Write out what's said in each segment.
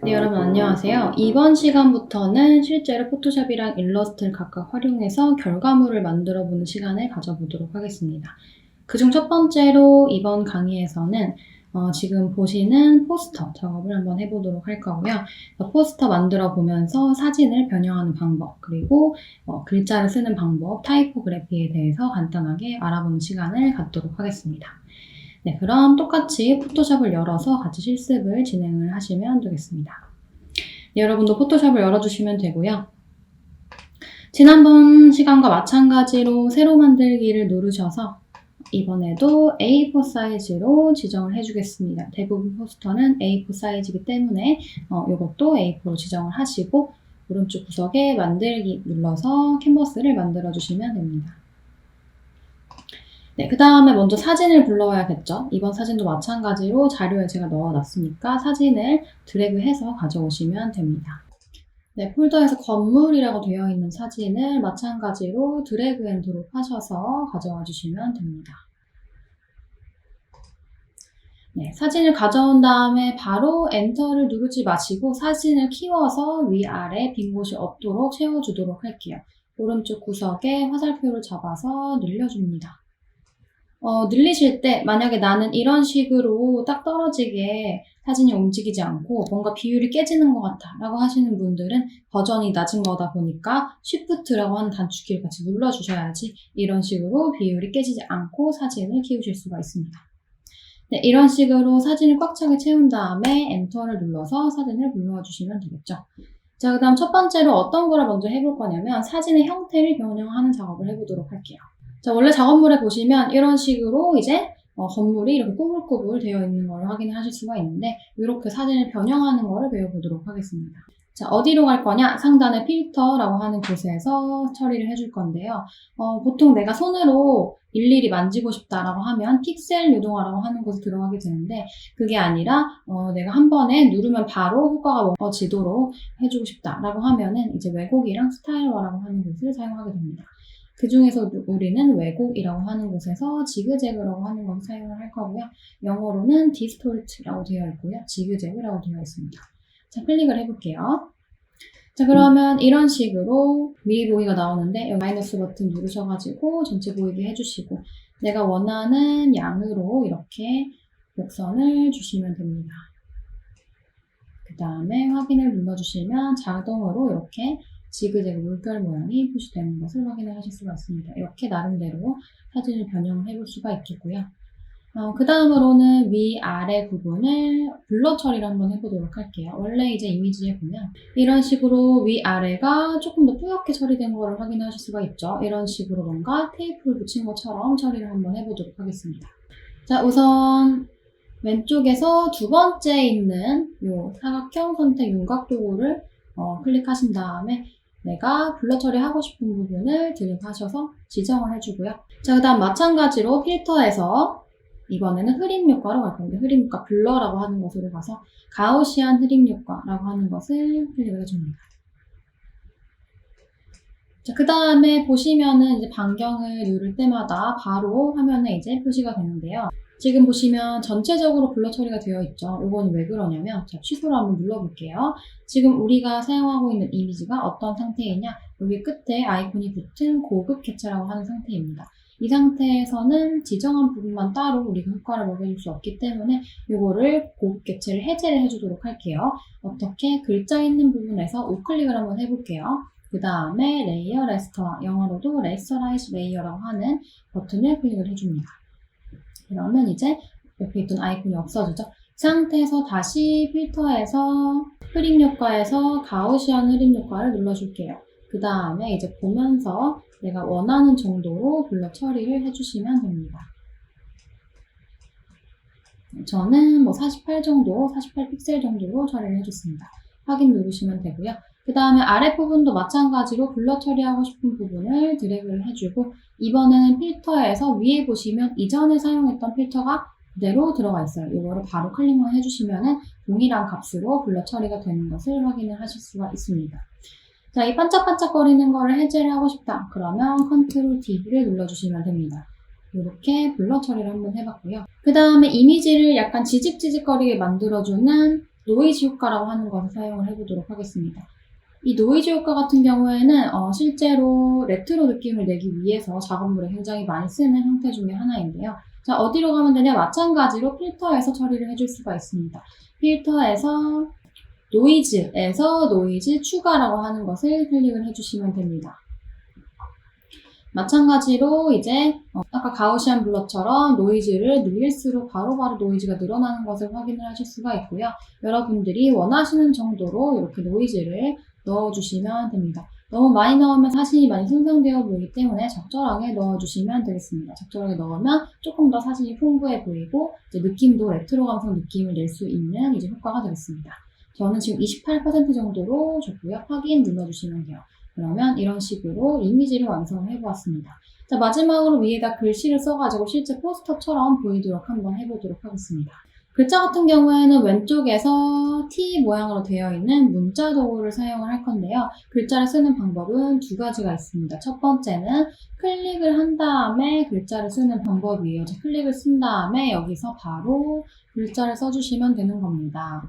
네, 여러분 안녕하세요. 이번 시간부터는 실제로 포토샵이랑 일러스트를 각각 활용해서 결과물을 만들어 보는 시간을 가져보도록 하겠습니다. 그중 첫 번째로 이번 강의에서는 어, 지금 보시는 포스터 작업을 한번 해보도록 할 거고요. 어, 포스터 만들어 보면서 사진을 변형하는 방법, 그리고 어, 글자를 쓰는 방법, 타이포그래피에 대해서 간단하게 알아보는 시간을 갖도록 하겠습니다. 네, 그럼 똑같이 포토샵을 열어서 같이 실습을 진행을 하시면 되겠습니다. 네, 여러분도 포토샵을 열어주시면 되고요. 지난번 시간과 마찬가지로 새로 만들기를 누르셔서 이번에도 A4 사이즈로 지정을 해주겠습니다. 대부분 포스터는 A4 사이즈이기 때문에 어, 이것도 A4로 지정을 하시고 오른쪽 구석에 만들기 눌러서 캔버스를 만들어 주시면 됩니다. 네, 그 다음에 먼저 사진을 불러와야겠죠. 이번 사진도 마찬가지로 자료에 제가 넣어놨으니까 사진을 드래그해서 가져오시면 됩니다. 네, 폴더에서 건물이라고 되어 있는 사진을 마찬가지로 드래그 앤 드롭 하셔서 가져와 주시면 됩니다. 네, 사진을 가져온 다음에 바로 엔터를 누르지 마시고 사진을 키워서 위아래 빈 곳이 없도록 채워주도록 할게요. 오른쪽 구석에 화살표를 잡아서 늘려줍니다. 어, 늘리실 때 만약에 나는 이런 식으로 딱 떨어지게 사진이 움직이지 않고 뭔가 비율이 깨지는 것 같아 라고 하시는 분들은 버전이 낮은 거다 보니까 Shift라고 하는 단축키를 같이 눌러주셔야지 이런 식으로 비율이 깨지지 않고 사진을 키우실 수가 있습니다. 네, 이런 식으로 사진을 꽉 차게 채운 다음에 엔터를 눌러서 사진을 불러와 주시면 되겠죠. 자, 그 다음 첫 번째로 어떤 거를 먼저 해볼 거냐면 사진의 형태를 변형하는 작업을 해보도록 할게요. 자, 원래 작업물에 보시면 이런 식으로 이제 어, 건물이 이렇게 꾸불꾸불 되어 있는 걸 확인을 하실 수가 있는데 이렇게 사진을 변형하는 거를 배워보도록 하겠습니다. 자, 어디로 갈 거냐? 상단의 필터라고 하는 곳에서 처리를 해줄 건데요. 어, 보통 내가 손으로 일일이 만지고 싶다라고 하면 픽셀 유동화라고 하는 곳에 들어가게 되는데 그게 아니라 어, 내가 한 번에 누르면 바로 효과가 먹어지도록 해주고 싶다라고 하면은 이제 왜곡이랑 스타일화라고 하는 곳을 사용하게 됩니다. 그 중에서 우리는 왜곡이라고 하는 곳에서 지그재그라고 하는 것을 사용을 할 거고요. 영어로는 디스톨트라고 되어 있고요. 지그재그라고 되어 있습니다. 자, 클릭을 해볼게요. 자, 그러면 이런 식으로 미리 보기가 나오는데 여기 마이너스 버튼 누르셔가지고 전체 보이게 해주시고 내가 원하는 양으로 이렇게 곡선을 주시면 됩니다. 그 다음에 확인을 눌러주시면 자동으로 이렇게 지그재그 물결 모양이 표시되는 것을 확인을 하실 수가 있습니다. 이렇게 나름대로 사진을 변형을 해볼 수가 있겠고요. 어, 그 다음으로는 위아래 부분을 블러 처리를 한번 해보도록 할게요. 원래 이제 이미지에 보면 이런 식으로 위아래가 조금 더 뿌옇게 처리된 거를 확인하실 수가 있죠. 이런 식으로 뭔가 테이프를 붙인 것처럼 처리를 한번 해보도록 하겠습니다. 자, 우선 왼쪽에서 두 번째 있는 이 사각형 선택 윤곽 도구를 어, 클릭하신 다음에 내가 블러 처리하고 싶은 부분을 드래그하셔서 지정을 해주고요. 자, 그 다음 마찬가지로 필터에서 이번에는 흐림 효과로 갈 건데 흐림 효과 블러라고 하는 것으로 가서 가우시안 흐림 효과라고 하는 것을 클릭을 해줍니다. 자, 그 다음에 보시면은 이제 반경을 누를 때마다 바로 화면에 이제 표시가 되는데요. 지금 보시면 전체적으로 블러 처리가 되어 있죠. 이건 왜 그러냐면, 자, 취소를 한번 눌러볼게요. 지금 우리가 사용하고 있는 이미지가 어떤 상태이냐? 여기 끝에 아이콘이 붙은 고급 캡처라고 하는 상태입니다. 이 상태에서는 지정한 부분만 따로 우리가 효과를 먹여줄 수 없기 때문에 이거를 고급 캡처를 해제를 해주도록 할게요. 어떻게 글자 있는 부분에서 우클릭을 한번 해볼게요. 그 다음에 레이어 레스터, 영어로도 레스터라이즈 레이어라고 하는 버튼을 클릭을 해줍니다. 그러면 이제 옆에 있던 아이콘이 없어지죠. 그 상태에서 다시 필터에서 흐림 효과에서 가우시안 흐림 효과를 눌러줄게요. 그 다음에 이제 보면서 내가 원하는 정도로 블러 처리를 해주시면 됩니다. 저는 뭐 48 정도, 48 픽셀 정도로 처리를 해줬습니다. 확인 누르시면 되고요. 그 다음에 아랫부분도 마찬가지로 블러 처리하고 싶은 부분을 드래그를 해주고 이번에는 필터에서 위에 보시면 이전에 사용했던 필터가 그대로 들어가 있어요. 이거를 바로 클릭만 해주시면 동일한 값으로 블러 처리가 되는 것을 확인을 하실 수가 있습니다. 자, 이 반짝반짝거리는 거를 해제를 하고 싶다. 그러면 컨트롤 D를 눌러주시면 됩니다. 이렇게 블러 처리를 한번 해봤고요. 그 다음에 이미지를 약간 지직지직거리게 만들어주는 노이즈 효과라고 하는 것을 사용을 해보도록 하겠습니다. 이 노이즈 효과 같은 경우에는 어, 실제로 레트로 느낌을 내기 위해서 작업물에 굉장히 많이 쓰는 형태 중에 하나인데요. 자, 어디로 가면 되냐? 마찬가지로 필터에서 처리를 해줄 수가 있습니다. 필터에서 노이즈에서 노이즈 추가라고 하는 것을 클릭을 해주시면 됩니다. 마찬가지로 이제 어, 아까 가우시안 블러처럼 노이즈를 늘릴수록 바로바로 노이즈가 늘어나는 것을 확인을 하실 수가 있고요. 여러분들이 원하시는 정도로 이렇게 노이즈를 넣어주시면 됩니다. 너무 많이 넣으면 사진이 많이 손상되어 보이기 때문에 적절하게 넣어주시면 되겠습니다. 적절하게 넣으면 조금 더 사진이 풍부해 보이고 느낌도 레트로 감성 느낌을 낼 수 있는 이제 효과가 되겠습니다. 저는 지금 28% 정도로 줬고요. 확인 눌러주시면 돼요. 그러면 이런 식으로 이미지를 완성을 해보았습니다. 자, 마지막으로 위에다 글씨를 써가지고 실제 포스터처럼 보이도록 한번 해보도록 하겠습니다. 글자 같은 경우에는 왼쪽에서 T 모양으로 되어 있는 문자 도구를 사용을 할 건데요. 글자를 쓰는 방법은 두 가지가 있습니다. 첫 번째는 클릭을 한 다음에 글자를 쓰는 방법이에요. 자, 클릭을 쓴 다음에 여기서 바로 글자를 써주시면 되는 겁니다.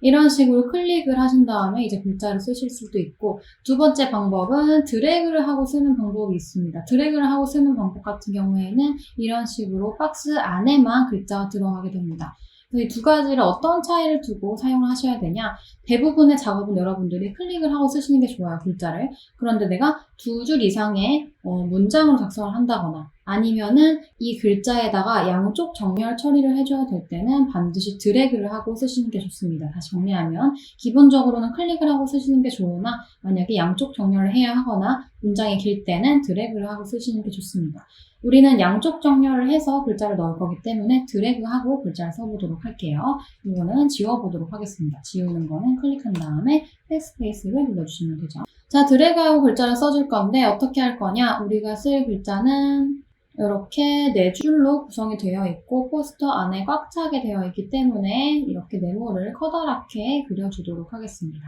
이런 식으로 클릭을 하신 다음에 이제 글자를 쓰실 수도 있고 두 번째 방법은 드래그를 하고 쓰는 방법이 있습니다. 드래그를 하고 쓰는 방법 같은 경우에는 이런 식으로 박스 안에만 글자가 들어가게 됩니다. 이 두 가지를 어떤 차이를 두고 사용을 하셔야 되냐? 대부분의 작업은 여러분들이 클릭을 하고 쓰시는 게 좋아요, 글자를. 그런데 내가 두 줄 이상의 어, 문장으로 작성을 한다거나 아니면은 이 글자에다가 양쪽 정렬 처리를 해줘야 될 때는 반드시 드래그를 하고 쓰시는 게 좋습니다. 다시 정리하면 기본적으로는 클릭을 하고 쓰시는 게 좋으나 만약에 양쪽 정렬을 해야 하거나 문장이 길 때는 드래그를 하고 쓰시는 게 좋습니다. 우리는 양쪽 정렬을 해서 글자를 넣을 거기 때문에 드래그하고 글자를 써보도록 할게요. 이거는 지워보도록 하겠습니다. 지우는 거는 클릭한 다음에 백스페이스를 눌러주시면 되죠. 자, 드래그하고 글자를 써줄 건데 어떻게 할 거냐? 우리가 쓸 글자는 이렇게 네 줄로 구성이 되어 있고 포스터 안에 꽉 차게 되어 있기 때문에 이렇게 네모를 커다랗게 그려주도록 하겠습니다.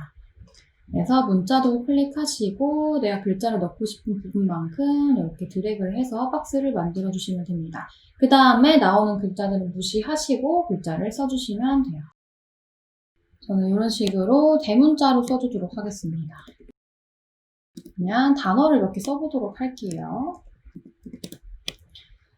그래서 문자도 클릭하시고 내가 글자를 넣고 싶은 부분만큼 이렇게 드래그를 해서 박스를 만들어 주시면 됩니다. 그 다음에 나오는 글자들은 무시하시고 글자를 써주시면 돼요. 저는 이런 식으로 대문자로 써주도록 하겠습니다. 그냥 단어를 이렇게 써보도록 할게요.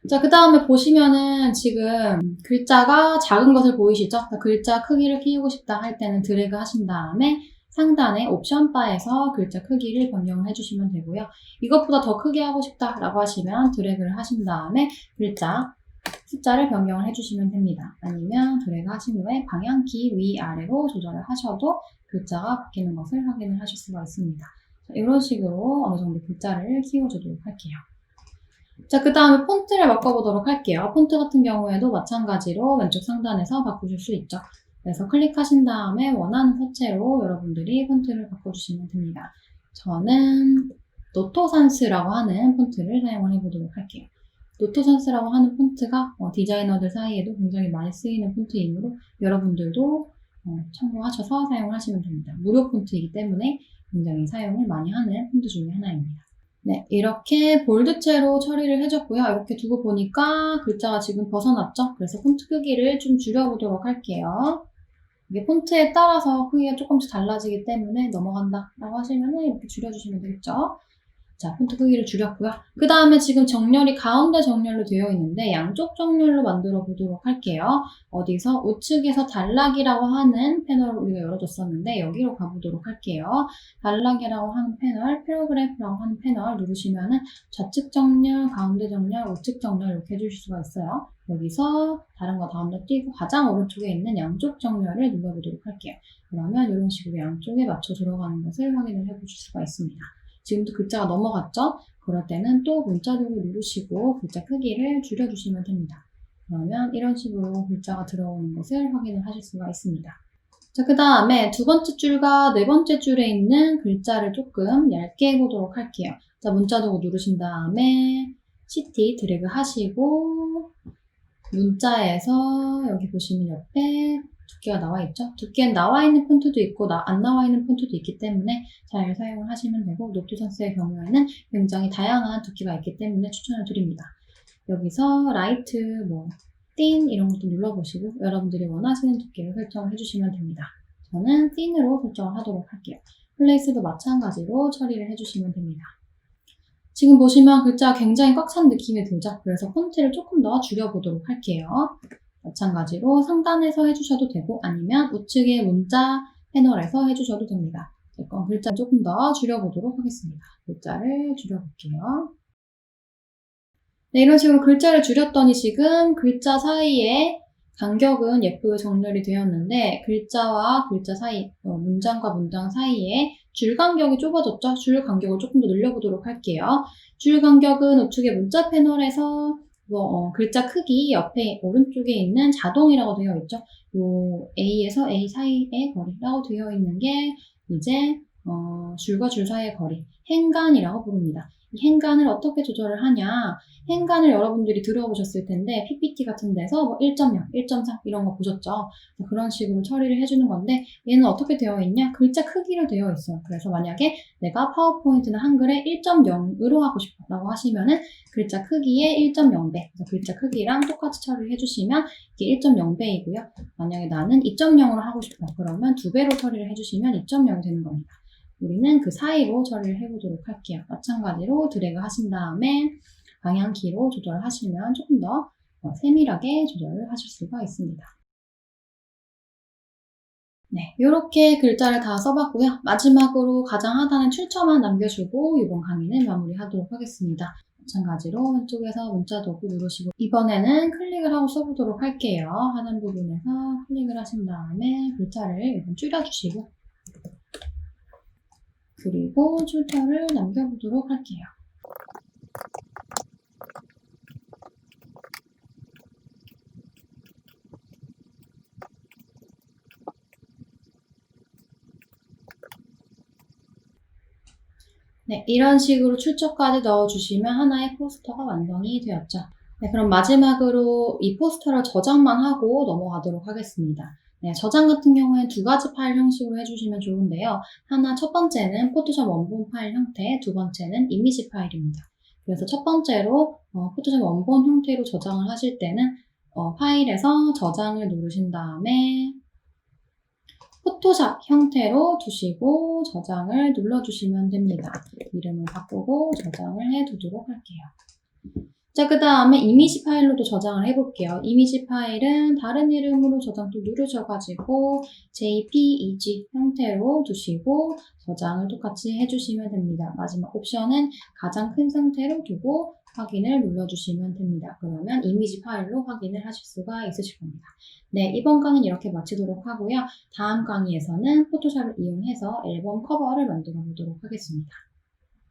자, 그 다음에 보시면은 지금 글자가 작은 것을 보이시죠? 자, 글자 크기를 키우고 싶다 할 때는 드래그 하신 다음에 상단에 옵션 바에서 글자 크기를 변경을 해주시면 되고요. 이것보다 더 크게 하고 싶다라고 하시면 드래그를 하신 다음에 글자 숫자를 변경을 해주시면 됩니다. 아니면 드래그 하신 후에 방향키 위아래로 조절을 하셔도 글자가 바뀌는 것을 확인을 하실 수가 있습니다. 자, 이런 식으로 어느 정도 글자를 키워주도록 할게요. 자, 그 다음에 폰트를 바꿔보도록 할게요. 폰트 같은 경우에도 마찬가지로 왼쪽 상단에서 바꾸실 수 있죠. 그래서 클릭하신 다음에 원하는 색채로 여러분들이 폰트를 바꿔주시면 됩니다. 저는 노토산스라고 하는 폰트를 사용을 해보도록 할게요. 노토산스라고 하는 폰트가 어, 디자이너들 사이에도 굉장히 많이 쓰이는 폰트이므로 여러분들도 어, 참고하셔서 사용을 하시면 됩니다. 무료 폰트이기 때문에 굉장히 사용을 많이 하는 폰트 중에 하나입니다. 네, 이렇게 볼드체로 처리를 해줬고요. 이렇게 두고 보니까 글자가 지금 벗어났죠? 그래서 폰트 크기를 좀 줄여보도록 할게요. 이게 폰트에 따라서 크기가 조금씩 달라지기 때문에 넘어간다 라고 하시면 이렇게 줄여주시면 되겠죠. 자, 폰트 크기를 줄였고요. 그 다음에 지금 정렬이 가운데 정렬로 되어 있는데 양쪽 정렬로 만들어 보도록 할게요. 어디서 우측에서 단락이라고 하는 패널을 우리가 열어줬었는데 여기로 가보도록 할게요. 단락이라고 하는 패널, 패러그래프라고 하는 패널 누르시면은 좌측 정렬, 가운데 정렬, 우측 정렬 이렇게 해주실 수가 있어요. 여기서 다른 거 다음에 띄고 가장 오른쪽에 있는 양쪽 정렬을 눌러보도록 할게요. 그러면 이런 식으로 양쪽에 맞춰 들어가는 것을 확인을 해보실 수가 있습니다. 지금도 글자가 넘어갔죠? 그럴 때는 또 문자도구 누르시고 글자 크기를 줄여주시면 됩니다. 그러면 이런 식으로 글자가 들어오는 것을 확인을 하실 수가 있습니다. 자, 그 다음에 두 번째 줄과 네 번째 줄에 있는 글자를 조금 얇게 해보도록 할게요. 자, 문자도구 누르신 다음에 CT 드래그 하시고 문자에서 여기 보시면 옆에 두께가 나와 있죠? 두께는 나와 있는 폰트도 있고 나, 안 나와 있는 폰트도 있기 때문에 잘 사용을 하시면 되고 노트선스의 경우에는 굉장히 다양한 두께가 있기 때문에 추천을 드립니다. 여기서 라이트 뭐 thin 이런 것도 눌러보시고 여러분들이 원하시는 두께를 설정을 해주시면 됩니다. 저는 thin으로 설정을 하도록 할게요. 플레이스도 마찬가지로 처리를 해주시면 됩니다. 지금 보시면 글자가 굉장히 꽉 찬 느낌이 들죠? 그래서 폰트를 조금 더 줄여보도록 할게요. 마찬가지로 상단에서 해주셔도 되고 아니면 우측의 문자 패널에서 해주셔도 됩니다. 제건 글자 조금 더 줄여보도록 하겠습니다. 글자를 줄여볼게요. 네, 이런 식으로 글자를 줄였더니 지금 글자 사이에 간격은 예쁘게 정렬이 되었는데 글자와 글자 사이, 어, 문장과 문장 사이에 줄 간격이 좁아졌죠? 줄 간격을 조금 더 늘려보도록 할게요. 줄 간격은 우측의 문자 패널에서 뭐, 어, 글자 크기 옆에 오른쪽에 있는 자동이라고 되어 있죠. 요 A에서 A 사이의 거리라고 되어 있는 게 이제 어, 줄과 줄 사이의 거리, 행간이라고 부릅니다. 이 행간을 어떻게 조절을 하냐? 행간을 여러분들이 들어보셨을 텐데 PPT 같은 데서 뭐 1.0, 1.4 이런 거 보셨죠? 그런 식으로 처리를 해주는 건데 얘는 어떻게 되어 있냐? 글자 크기로 되어 있어요. 그래서 만약에 내가 파워포인트는 한글에 1.0으로 하고 싶어 라고 하시면은 글자 크기의 1.0배 그래서 글자 크기랑 똑같이 처리를 해주시면 이게 1.0배이고요. 만약에 나는 2.0으로 하고 싶어 그러면 두 배로 처리를 해주시면 2.0이 되는 겁니다. 우리는 그 사이로 처리를 해보도록 할게요. 마찬가지로 드래그 하신 다음에 방향키로 조절을 하시면 조금 더 어, 세밀하게 조절을 하실 수가 있습니다. 네, 이렇게 글자를 다 써봤고요. 마지막으로 가장 하단에 출처만 남겨주고 이번 강의는 마무리하도록 하겠습니다. 마찬가지로 왼쪽에서 문자 도구 누르시고 이번에는 클릭을 하고 써보도록 할게요. 하단 부분에서 클릭을 하신 다음에 글자를 줄여주시고 그리고 출처를 남겨보도록 할게요. 네, 이런 식으로 출처까지 넣어주시면 하나의 포스터가 완성이 되었죠. 네, 그럼 마지막으로 이 포스터를 저장만 하고 넘어가도록 하겠습니다. 네, 저장 같은 경우에 두 가지 파일 형식으로 해주시면 좋은데요. 하나, 첫 번째는 포토샵 원본 파일 형태, 두 번째는 이미지 파일입니다. 그래서 첫 번째로 어, 포토샵 원본 형태로 저장을 하실 때는 어, 파일에서 저장을 누르신 다음에 포토샵 형태로 두시고 저장을 눌러주시면 됩니다. 이름을 바꾸고 저장을 해두도록 할게요. 자, 그 다음에 이미지 파일로도 저장을 해볼게요. 이미지 파일은 다른 이름으로 저장 또 누르셔가지고 JPEG 형태로 두시고 저장을 똑같이 해주시면 됩니다. 마지막 옵션은 가장 큰 상태로 두고 확인을 눌러주시면 됩니다. 그러면 이미지 파일로 확인을 하실 수가 있으실 겁니다. 네, 이번 강의는 이렇게 마치도록 하고요. 다음 강의에서는 포토샵을 이용해서 앨범 커버를 만들어 보도록 하겠습니다.